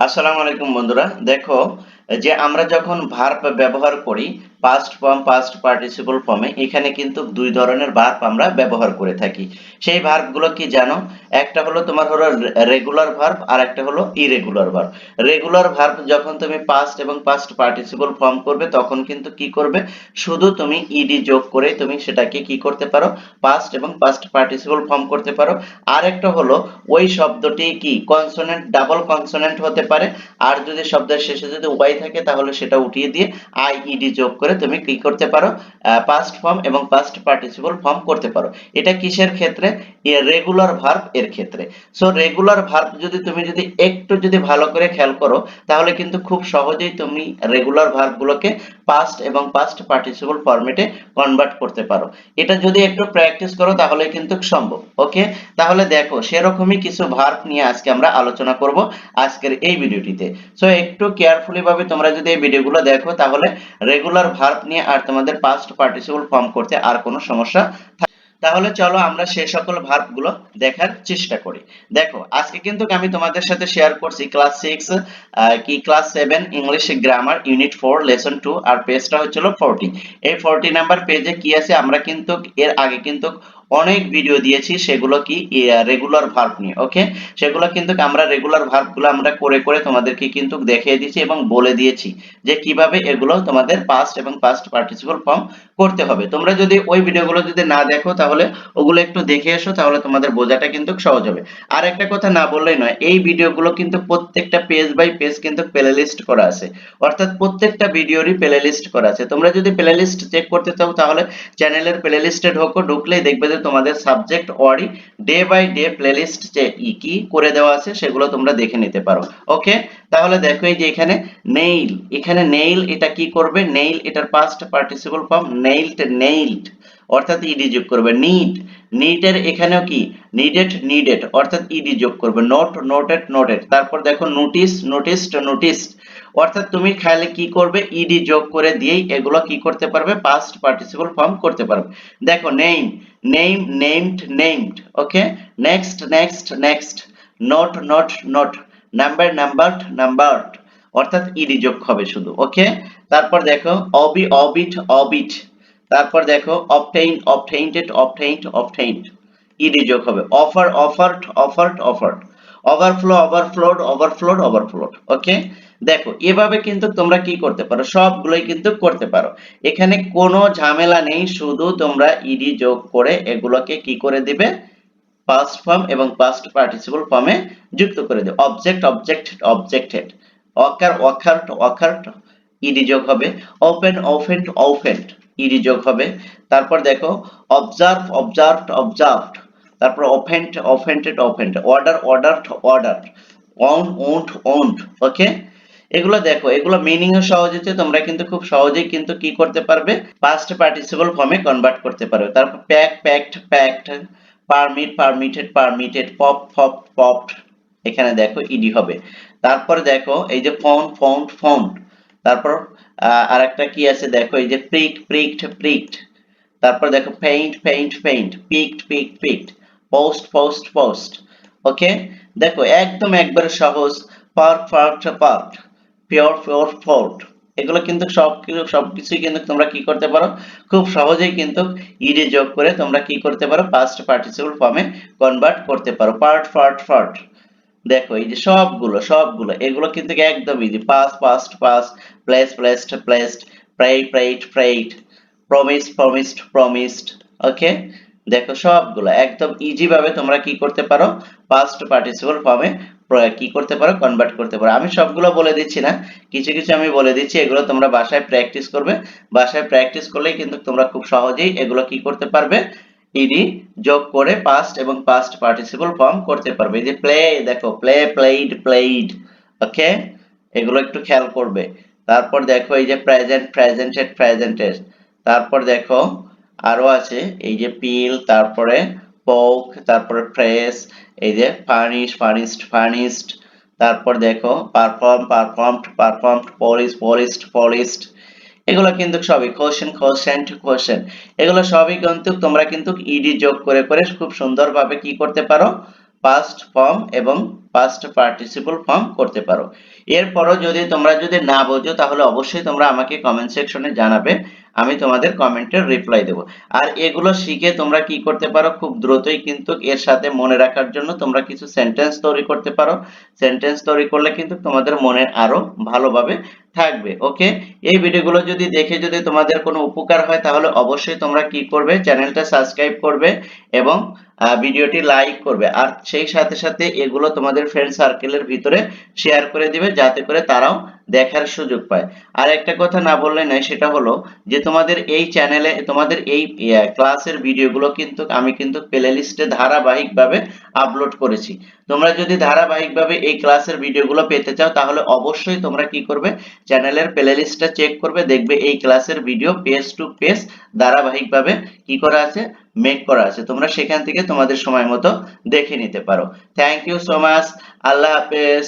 আসসালামু আলাইকুম বন্ধুরা। দেখো যে আমরা যখন ভার্ব ব্যবহার করি পাস্ট ফর্ম পাস্ট পার্টিসিপল ফর্মে এখানে কিন্তু দুই ধরনের ভার্ব আমরা ব্যবহার করে থাকি। সেই ভার্বগুলো কি জানো? একটা হলো তোমার হলো রেগুলার ভার্ব আর একটা হলো ইরেগুলার ভার্ব রেগুলার ভার্ব যখন তুমি পাস্ট এবং পাস্ট পার্টিসিপল ফর্ম করবে, তখন কিন্তু কি করবে? শুধু তুমি ইডি যোগ করে তুমি সেটাকে কি করতে পারো? পাস্ট এবং পাস্ট পার্টিসিপল ফর্ম করতে পারো। আর একটা হলো, ওই শব্দটি কি কনসোনেন্ট ডাবল কনসোনেন্ট হতে পারে। আর যদি শব্দের শেষে যদি ওয়াই থাকে তাহলে সেটা উঠিয়ে দিয়ে আই ইডি যোগ করে তুমি কি করতে পারো পাস্ট ফর্ম এবং পাস্ট পার্টিসিপল ফর্ম করতে পারো। এটা কিসের ক্ষেত্রে? রেগুলার ভার্ব এর ক্ষেত্রে। সো রেগুলার ভার্ব যদি তুমি যদি একটু যদি ভালো করে খেয়াল করো, তাহলে কিন্তু খুব সহজেই তুমি রেগুলার ভার্বগুলোকে পাস্ট এবং পাস্ট পার্টিসিপল ফরম্যাটে কনভার্ট করতে পারো। এটা যদি একটু প্র্যাকটিস করো, তাহলে কিন্তু সম্ভব। ওকে তাহলে দেখো, সেরকমই কিছু ভার্ব নিয়ে আজকে আমরা আলোচনা করব আজকের এই ভিডিওটিতে সো একটু কেয়ারফুলি ভাবে তোমরা যদি এই ভিডিওগুলো দেখো, তাহলে রেগুলার ভার্ব নিয়ে আর তোমাদের পাস্ট পার্টিসিপল ফর্ম করতে আর কোনো সমস্যা তাহলে চলো আমরা সে সকল ভার্বগুলো দেখার চেষ্টা করি। দেখো, আজকে কিন্তু আমি তোমাদের সাথে শেয়ার করছি ক্লাস সিক্স কি class seven English grammar unit four lesson two আর পেজটা হচ্ছিল ফোরটি এই ফোরটি নাম্বার পেজে কি আছে? আমরা কিন্তু এর আগে কিন্তু অনেক ভিডিও দিয়েছি, সেগুলো কি রেগুলার ভার্ব নিয়ে ওকে সেগুলো কিন্তু আমরা রেগুলার ভার্বগুলো আমরা করে করে তোমাদেরকে কিন্তু দেখিয়ে দিয়েছি এবং বলে দিয়েছি যে কীভাবে এগুলো তোমাদের পাস্ট এবং পাস্ট পার্টিসিপল ফর্ম করতে হবে। তোমরা যদি ওই ভিডিওগুলো যদি না দেখো, তাহলে ওগুলো একটু দেখে এসো, তাহলে তোমাদের বোঝাটা কিন্তু সহজ হবে। আর একটা কথা না বললেই নয়, এই ভিডিওগুলো কিন্তু প্রত্যেকটা পেজ বাই পেজ কিন্তু প্লেলিস্ট করা আছে। অর্থাৎ প্রত্যেকটা ভিডিওরই প্লেলিস্ট করা আছে। তোমরা যদি প্লেলিস্ট চেক করতে চাও, তাহলে চ্যানেলের প্লেলিস্টে ঢোকো, ঢুকলেই দেখবে যে তোমাদের সাবজেক্ট ওয়ারি ডে বাই ডে প্লেলিস্ট যে কি করে দেওয়া আছে সেগুলো তোমরা দেখে নিতে পারো। ওকে তাহলে দেখো এই যে এখানে নেইল এখানে নেইল এটা কি করবে? নেইল এটার past participle form nailed nailed অর্থাৎ ইডি যোগ করবে। নিড নিডের এখানেও কি? নিডেড নিডেড অর্থাৎ ইডি যোগ করবে। নোট নোটেড নোটেড তারপর দেখো নোটিস নোটিসড নোটিসড অর্থাৎ তুমি খাইলে কি করবে? ইডি যোগ করে দিয়েই এগুলো কি করতে পারবে? পাস্ট পার্টিসিপল ফর্ম করতে পারবে। দেখো name name named named okay next next next note note note number numbered numbered অর্থাৎ ইডি যোগ হবে শুধু ওকে তারপর দেখো অবি অবিট অবিট তারপর দেখো obtain obtainted obtained obtained ED যোগ হবে। Offer অফারড অফারড অফারড overflow overflowed overflowed overflowed okay দেখো, এভাবে কিন্তু তোমরা কি করতে পারো? সবগুলোই কিন্তু করতে পারো। এখানে কোনো ঝামেলা নেই, শুধু তোমরা ইডি যোগ করে এগুলোকে কি করে দিবে? পাস্ট ফর্ম এবং পাস্ট পার্টিসিপল ফর্মে যুক্ত করে দিবে। Object object objected occur occurred occurred ED যোগ হবে। ওপেন ওপেন্ড ওপেন্ড ইডি যোগ হবে। তারপর দেখো অবজার্ভ অবজার্ভড অবজার্ভড তারপর offend offended offend order order order own owned owned okay এগুলো দেখো, এগুলো মিনিং সহজ হচ্ছে তোমরা কিন্তু খুব সহজেই কিন্তু কি করতে পারবে? পাস্ট পার্টিসিপল ফর্মে কনভার্ট করতে পারবে। তারপর pack packed packed permit permitted permitted pop pop popped এখানে দেখো ইডি হবে। তারপর দেখো, এই যে ফাউন্ড ফাউন্ড ফাউন্ড তারপর আরেকটা কি আছে? দেখো, এই যে প্রিক প্রিকড প্রিকড তারপর দেখো paint paint paint picked picked picked post post post okay দেখো, একদম একবারে সহজ part part part pure pure fort এগুলো কিন্তু সব কিছু সবকিছুই কিন্তু তোমরা কি করতে পারো? খুব সহজেই কিন্তু ইডি যোগ করে তোমরা কি করতে পারো? পাস্ট পার্টিসিপল ফর্মে কনভার্ট করতে পারো। পার্ট পার্ট পার্ট দেখো, এই যে সবগুলো সবগুলো, এগুলো কিন্তু একদম easy pass past pass place placed placed pray prayed prayed promise promised promised okay দেখো সবগুলো, একদম ইজি ভাবে তোমরা কি করতে পারো পাস্ট পার্টিসিপল ফর্মে কি করতে পারো কনভার্ট করতে পারো। আমি সবগুলো বলে দিচ্ছি না, কিছু কিছু আমি বলে দিচ্ছি, এগুলো তোমরা বাসায় প্র্যাকটিস করবে। বাসায় প্র্যাকটিস করলেই কিন্তু তোমরা খুব সহজেই এগুলো কি করতে পারবে ইডি যোগ করে পাস্ট এবং পাস্ট পার্টিসিপল ফর্ম করতে পারবে। এই যে প্লে দেখো প্লে প্লেইড প্লেইড ওকে এগুলো একটু খেয়াল করবে। তারপর দেখো এই যে প্রেজেন্ট প্রেজেন্টেড প্রেজেন্টেড তারপর দেখো আরও আছে, এই যে পিল, তারপরে পোক, তারপরে ফ্রেশ, এই যে ফার্নিশ, ফার্নিশড ফার্নিশড, তারপর দেখো perform, performed performed, polish, polished polished, এগুলো কিন্তু সবই কোশ্চেন কোশ্চেন টু কোশ্চেন, এগুলো সবই কিন্তু তোমরা কিন্তু ইডি যোগ করে করে খুব সুন্দরভাবে কি করতে পারো? পাস্ট ফর্ম এবং পাস্ট পার্টিসিপল ফর্ম করতে পারো। এরপরও যদি তোমরা যদি না বোঝো, তাহলে অবশ্যই তোমরা আমাকে কমেন্ট সেকশনে জানাবে। আমি তোমাদের কমেন্টের রিপ্লাই দেব। আর এগুলো শিখে তোমরা কি করতে পারো? খুব দ্রুতই কিন্তু এর সাথে মনে রাখার জন্য তোমরা কিছু সেন্টেন্স তৈরি করতে পারো। সেন্টেন্স তৈরি করলে কিন্তু তোমাদের মনে আরও ভালোভাবে থাকবে ওকে এই ভিডিওগুলো যদি দেখে যদি তোমাদের কোনো উপকার হয়, তাহলে অবশ্যই তোমরা কি করবে? চ্যানেলটা সাবস্ক্রাইব করবে এবং ভিডিওটি লাইক করবে। আর সেই সাথে সাথে এগুলো তোমাদের ফ্রেন্ড সার্কেলের ভিতরে শেয়ার করে দিবে, যাতে করে তারাও দেখার সুযোগ পায়। আর একটা কথা না বললে নয়, সেটা হলো যে তোমাদের এই চ্যানেলে তোমাদের এই ক্লাসের ভিডিওগুলো কিন্তু আমি কিন্তু প্লে লিস্টে ধারাবাহিকভাবে আপলোড করেছি। তোমরা যদি ধারাবাহিকভাবে এই ক্লাসের ভিডিওগুলো পেতে চাও, তাহলে অবশ্যই তোমরা কি করবে? চ্যানেলের প্লে লিস্টটা চেক করবে, দেখবে এই ক্লাসের ভিডিও পেজ টু পেজ ধারাবাহিকভাবে কি করা আছে মেক করা আছে। তোমরা সেখান থেকে তোমাদের সময় মতো দেখে নিতে পারো। থ্যাংক ইউ সো মাচ আল্লাহ হাফেজ।